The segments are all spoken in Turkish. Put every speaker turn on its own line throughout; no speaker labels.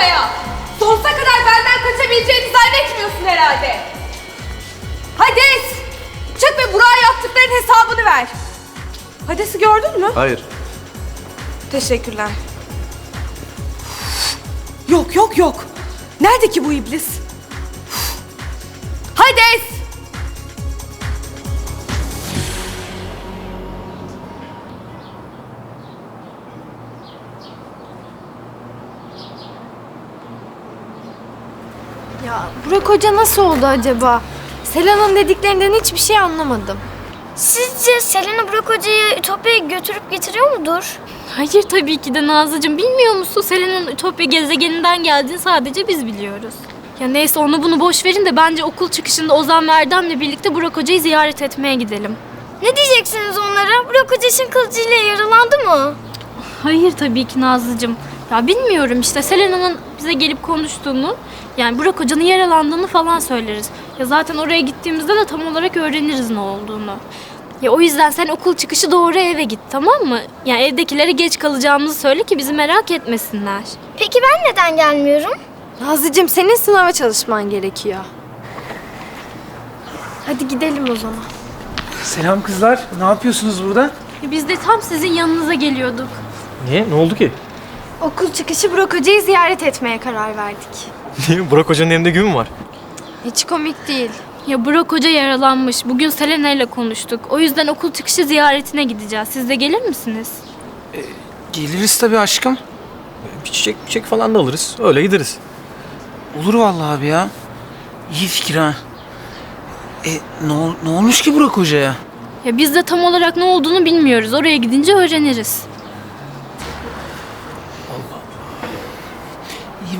ortaya. Sonsuza kadar benden kaçabileceğini zannetmiyorsun herhalde. Hades! Çık ve Burak'a yaptıkların hesabını ver. Hades'i gördün mü?
Hayır.
Teşekkürler. Yok yok yok. Nerede ki bu iblis? Hades!
Ya Burak Hoca nasıl oldu acaba? Selena'nın dediklerinden hiçbir şey anlamadım.
Sizce Selena Burak Hoca'yı Ütopya'ya götürüp getiriyor mudur?
Hayır tabii ki de Nazlıcığım. Bilmiyor musun Selena'nın Ütopya gezegeninden geldiğini sadece biz biliyoruz. Ya neyse onu bunu boş verin de bence okul çıkışında Ozan ve Erdem'le birlikte Burak Hoca'yı ziyaret etmeye gidelim.
Ne diyeceksiniz onlara? Burak Hoca ışın kılıcıyla yaralandı mı?
Hayır tabii ki Nazlıcığım. Ya bilmiyorum işte Selena'nın bize gelip konuştuğunu, yani Burak Hoca'nın yaralandığını falan söyleriz. Ya zaten oraya gittiğimizde de tam olarak öğreniriz ne olduğunu. Ya o yüzden sen okul çıkışı doğru eve git tamam mı? Yani evdekilere geç kalacağımızı söyle ki bizi merak etmesinler.
Peki ben neden gelmiyorum?
Nazlıcığım senin sınava çalışman gerekiyor. Hadi gidelim o zaman.
Selam kızlar. Ne yapıyorsunuz burada?
Biz de tam sizin yanınıza geliyorduk.
Niye? Ne oldu ki?
Okul çıkışı Burak Hoca'yı ziyaret etmeye karar verdik.
Niye? Burak Hoca'nın elinde gün mü var?
Hiç komik değil.
Ya Burak Hoca yaralanmış. Bugün Selena ile konuştuk. O yüzden okul çıkışı ziyaretine gideceğiz. Siz de gelir misiniz?
Geliriz tabii aşkım.
Bir çiçek çiçek falan da alırız. Öyle gideriz.
Olur vallahi abi ya. İyi fikir ha. E ne, ol- ne olmuş ki Burak Hoca'ya?
Ya biz de tam olarak ne olduğunu bilmiyoruz. Oraya gidince öğreniriz.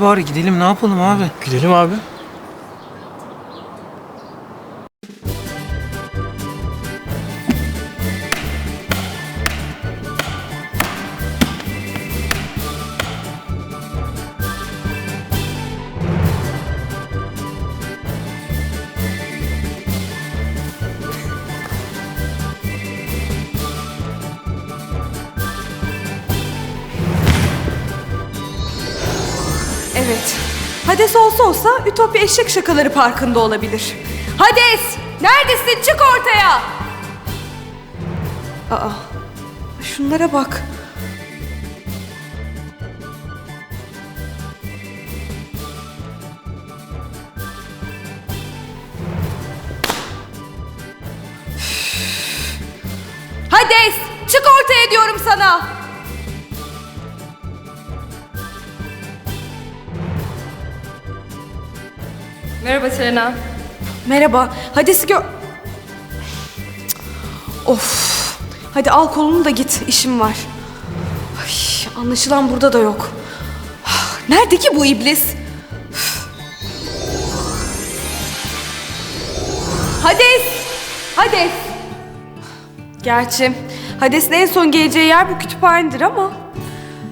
Bari gidelim ne yapalım abi?
Gidelim abi.
Evet. Hades olsa olsa Ütopya Eşek Şakaları Parkı'nda olabilir. Hades! Neredesin? Çık ortaya! Aa, şunlara bak. Hades! Çık ortaya diyorum sana! Merhaba Selena. Merhaba. Hades'i gör... Of. Hadi al kolunu da git. İşim var. Ay, anlaşılan burada da yok. Nerede ki bu iblis? Hades! Hades! Gerçi Hades'in en son geleceği yer bu kütüphanedir ama...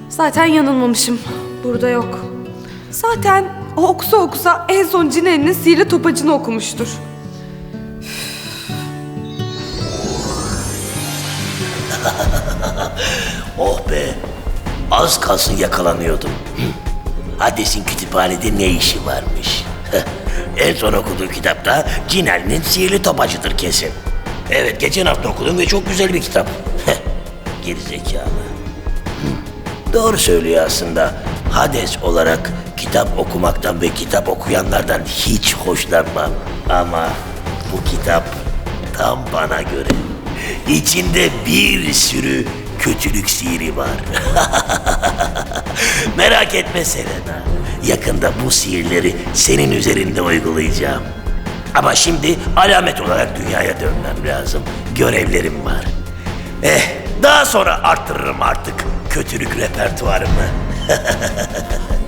Zaten yanılmamışım. Burada yok. Zaten o okusa okusa en son Cinel'in sihirli topacını okumuştur.
Oh be. Az kalsın yakalanıyordum. Hades'in kütüphanede ne işi varmış? en son okuduğu kitapta Cinel'in sihirli topacıdır kesin. Evet geçen hafta okudum ve çok güzel bir kitap. Geri zekalı. Hı. Doğru söylüyor aslında. Hades olarak kitap okumaktan ve kitap okuyanlardan hiç hoşlanmam. Ama bu kitap tam bana göre. İçinde bir sürü kötülük sihiri var. Merak etme Selena. Yakında bu sihirleri senin üzerinde uygulayacağım. Ama şimdi alamet olarak dünyaya dönmem lazım. Görevlerim var. Eh, daha sonra arttırırım artık kötülük repertuarımı.